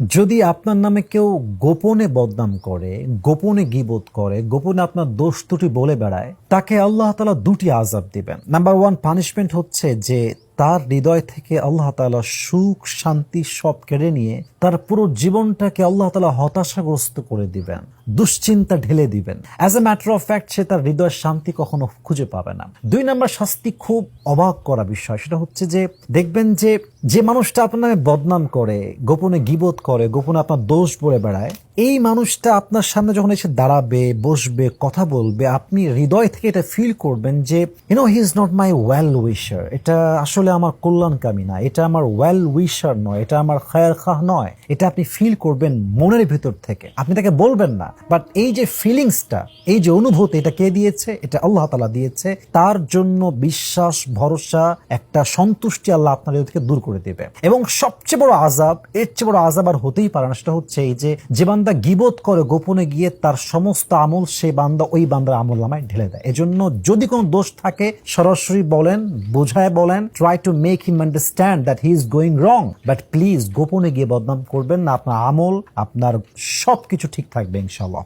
যদি আপনার নামে কেউ গোপনে বদনাম করে, গোপনে গিবোধ করে, গোপনে আপনার দোষ দুটি বলে বেড়ায়, তাকে আল্লাহ তালা দুটি আজাব দিবেন। নাম্বার ওয়ান পানিশমেন্ট হচ্ছে যে তার হৃদয় থেকে আল্লাহ তালা সুখ, শান্তি সব কেড়ে নিয়ে তার পুরো জীবনটাকে আল্লাহ তালা হতাশাগ্রস্ত করে দিবেন, দুশ্চিন্তা ঢেলে দিবেন। As a matter of fact সে তার হৃদয়ের শান্তি কখনো খুঁজে পাবে না। দুই নম্বর শাস্তি খুব অবাক করা বিষয়, সেটা হচ্ছে যে দেখবেন যে যে মানুষটা আপনার বদনাম করে, গোপনে গিবোধ করে, গোপনে আপনার দোষ বলে বেড়ায় এই মানুষটা আপনার সামনে যখন এসে দাঁড়াবে, বসবে, কথা বলবে, আপনি হৃদয় থেকে এটা ফিল করবেন যে you know he is not my well wisher এটা আসলে আমার কল্যাণকামী না, এটা আমার ওয়েল উইশার নয়, এটা আমার খায়ার খাহ নয়। এটা আপনি ফিল করবেন মনের ভিতর থেকে। আপনি তাকে বলবেন না বাট এই যে ফিলিংসটা এই যে অনুভূতি, এটা কে দিয়েছে? এটা আল্লাহ তালা দিয়েছে। তার জন্য বিশ্বাস, ভরসা, একটা সন্তুষ্টি আল্লাহ আপনার থেকে দূর করে দেবে। এবং সবচেয়ে বড় আজাব এর চেয়ে বড় আজাব আর হতেই পারে না, সেটা হচ্ছে এই যে যে বান্দা গিবত করে গোপনে গিয়ে তার সমস্ত আমল সেই বান্দা ওই বান্দার আমল নামায় ঢেলে দেয়। এজন্য যদি কোনো দোষ থাকে, সরাসরি বলেন, বোঝায় বলেন try to make him understand that he is going wrong but please গোপনে গিয়ে বদনাম করবেন না। আপনার আমল, আপনার সব কিছু ঠিক থাকবে ইনশাআল্লাহ।